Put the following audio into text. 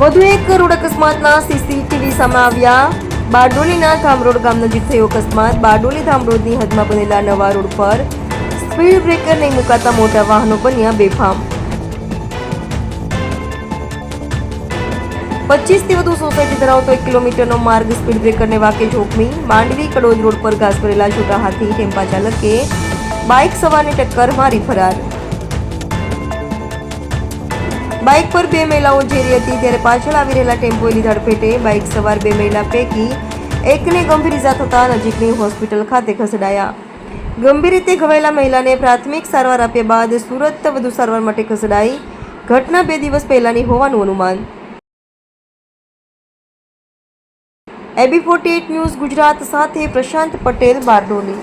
વધુ એક રોડ અકસ્માતના સીસીટીવી સામે આવ્યા. બારડોલીના ધામરોડ ગામ નજીક થયો અકસ્માત. બારડોલી ધામરોડની હદમાં બનેલા નવા રોડ પર સ્પીડ બ્રેકર નહીં મુકાતા મોટા વાહનો બન્યા બેફામ. પચીસથી વધુ સોસાયટી ધરાવતો એક કિલોમીટરનો માર્ગ સ્પીડ બ્રેકરને વાકે જોખમી. માંડવી કડોદ રોડ પર ઘાસ ભરેલા છોટા હાથી, ટેમ્પા ચાલકે બાઇક સવારને ટક્કર મારી ફરાર. બાઇક પર બે મહિલાઓ જઈ રહી હતી ત્યારે પાછળ આવી રહેલા ટેમ્પોની લીધા બાઇક સવાર બે મહિલા પૈકી એકને ગંભીર ઇજા થતાં નજીકની હોસ્પિટલ ખાતે ખસેડાયા. ગંભીર રીતે ઘવાયેલા મહિલાને પ્રાથમિક સારવાર આપ્યા બાદ સુરત વધુ સારવાર માટે ખસેડાઈ. ઘટના બે દિવસ પહેલાની હોવાનું અનુમાન. એબી ફોર્ટી ન્યૂઝ ગુજરાત સાથે પ્રશાંત પટેલ બારડોલી.